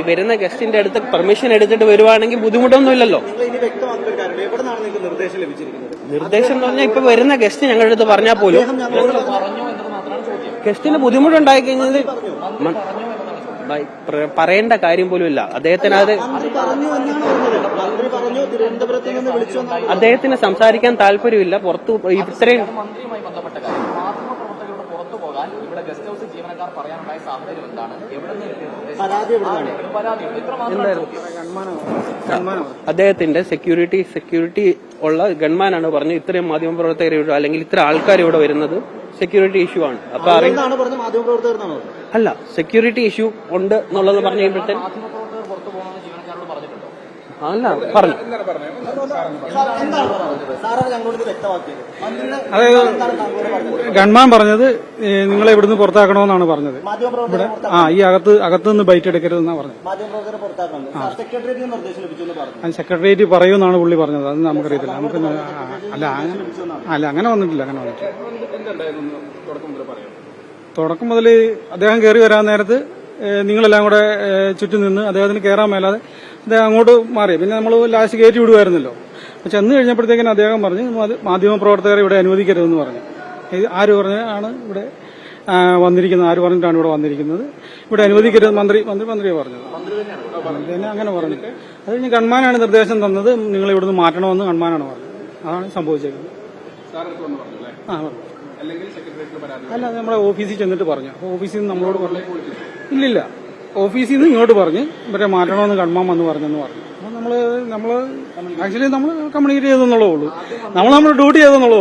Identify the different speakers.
Speaker 1: ഈ വരുന്ന ഗസ്റ്റിന്റെ അടുത്ത് പെർമിഷൻ എടുത്തിട്ട് വരുവാണെങ്കിൽ ബുദ്ധിമുട്ടൊന്നുമില്ലല്ലോ.
Speaker 2: നിർദ്ദേശം
Speaker 1: എന്ന് പറഞ്ഞാൽ ഇപ്പൊ വരുന്ന ഗസ്റ്റ് ഞങ്ങളുടെ അടുത്ത് പറഞ്ഞാൽ പോലും ഗസ്റ്റിന് ബുദ്ധിമുട്ടുണ്ടായി കഴിഞ്ഞത് പറയേണ്ട കാര്യം പോലും ഇല്ല. അദ്ദേഹത്തിന് അത്
Speaker 2: പറഞ്ഞത്.
Speaker 1: അദ്ദേഹത്തിന് സംസാരിക്കാൻ താല്പര്യമില്ല. പുറത്തു ഇത്രയും
Speaker 3: ഇവിടെ ഗസ്റ്റ് ഹൌസ് ജീവനക്കാർ പറയാനുണ്ടായ സാഹചര്യം എന്താണ്? എവിടെ
Speaker 1: അദ്ദേഹത്തിന്റെ സെക്യൂരിറ്റി സെക്യൂരിറ്റി ഉള്ള ഗൺമാനാണ് പറഞ്ഞു ഇത്രയും മാധ്യമപ്രവർത്തകർ ഇവിടെ അല്ലെങ്കിൽ ഇത്ര ആൾക്കാർ ഇവിടെ വരുന്നത്. സെക്യൂരിറ്റി ഇഷ്യൂ ആണ്. അപ്പൊ അല്ല സെക്യൂരിറ്റി ഇഷ്യൂ ഉണ്ട് എന്നുള്ളത് പറഞ്ഞു
Speaker 3: പറഞ്ഞിട്ടുണ്ടോ?
Speaker 1: അല്ല പറഞ്ഞു.
Speaker 4: അതായത് ഗൺമാൻ പറഞ്ഞത് നിങ്ങളെ ഇവിടുന്ന് പുറത്താക്കണമെന്നാണ് പറഞ്ഞത്.
Speaker 2: ഇവിടെ
Speaker 4: ആ ഈ അകത്ത് അകത്ത് നിന്ന് ബൈറ്റ് എടുക്കരുതെന്നാണ് പറഞ്ഞത് സെക്രട്ടേറിയറ്റ് പറയുമെന്നാണ് പുള്ളി പറഞ്ഞത്. അത് നമുക്കറിയത്തില്ല. നമുക്ക് അല്ല അങ്ങനെ അല്ല അങ്ങനെ വന്നിട്ടില്ല അങ്ങനെ വന്നിട്ടില്ല. തുടക്കം മുതൽ അദ്ദേഹം കയറി വരാൻ നേരത്ത് നിങ്ങളെല്ലാം കൂടെ ചുറ്റും നിന്ന് അദ്ദേഹത്തിന് കയറാൻ മേലാതെ അദ്ദേഹം അങ്ങോട്ട് മാറി. പിന്നെ നമ്മൾ ലാസ്റ്റ് കയറ്റി വിടുമായിരുന്നല്ലോ ചെന്ന് കഴിഞ്ഞപ്പോഴത്തേക്കിനും അദ്ദേഹം പറഞ്ഞു മാധ്യമ പ്രവർത്തകരെ ഇവിടെ അനുവദിക്കരുതെന്ന് പറഞ്ഞു. ഇത് ആര് പറഞ്ഞാണ് ഇവിടെ വന്നിരിക്കുന്നത്? ആര് പറഞ്ഞിട്ടാണ് ഇവിടെ വന്നിരിക്കുന്നത്? ഇവിടെ അനുവദിക്കരുത് മന്ത്രി മന്ത്രി മന്ത്രിയെ പറഞ്ഞത്. മന്ത്രി തന്നെ അങ്ങനെ പറഞ്ഞു. അത് കഴിഞ്ഞ് കൺമാനാണ് നിർദ്ദേശം തന്നത് നിങ്ങൾ ഇവിടുന്ന് മാറ്റണമെന്ന് കൺമാനാണ് പറഞ്ഞത്. അതാണ് സംഭവിച്ചേക്കുന്നത്. ആ പറഞ്ഞു. അല്ല നമ്മുടെ ഓഫീസിൽ ചെന്നിട്ട് പറഞ്ഞു. ഓഫീസിൽ നിന്ന് നമ്മളോട് പറഞ്ഞു. ഇല്ലില്ല. ഓഫീസിൽ നിന്ന് ഇങ്ങോട്ട് പറഞ്ഞ് ഇവരെ മാറ്റണമെന്ന് കൺമാം വന്ന് പറഞ്ഞെന്ന് പറഞ്ഞു. നമ്മൾ നമ്മൾ ആക്ച്വലി നമ്മൾ കമ്മ്യൂണിക്കേറ്റ് ചെയ്തെന്നുള്ളൂ നമ്മൾ നമ്മുടെ ഡ്യൂട്ടി ചെയ്തെന്നുള്ളൂ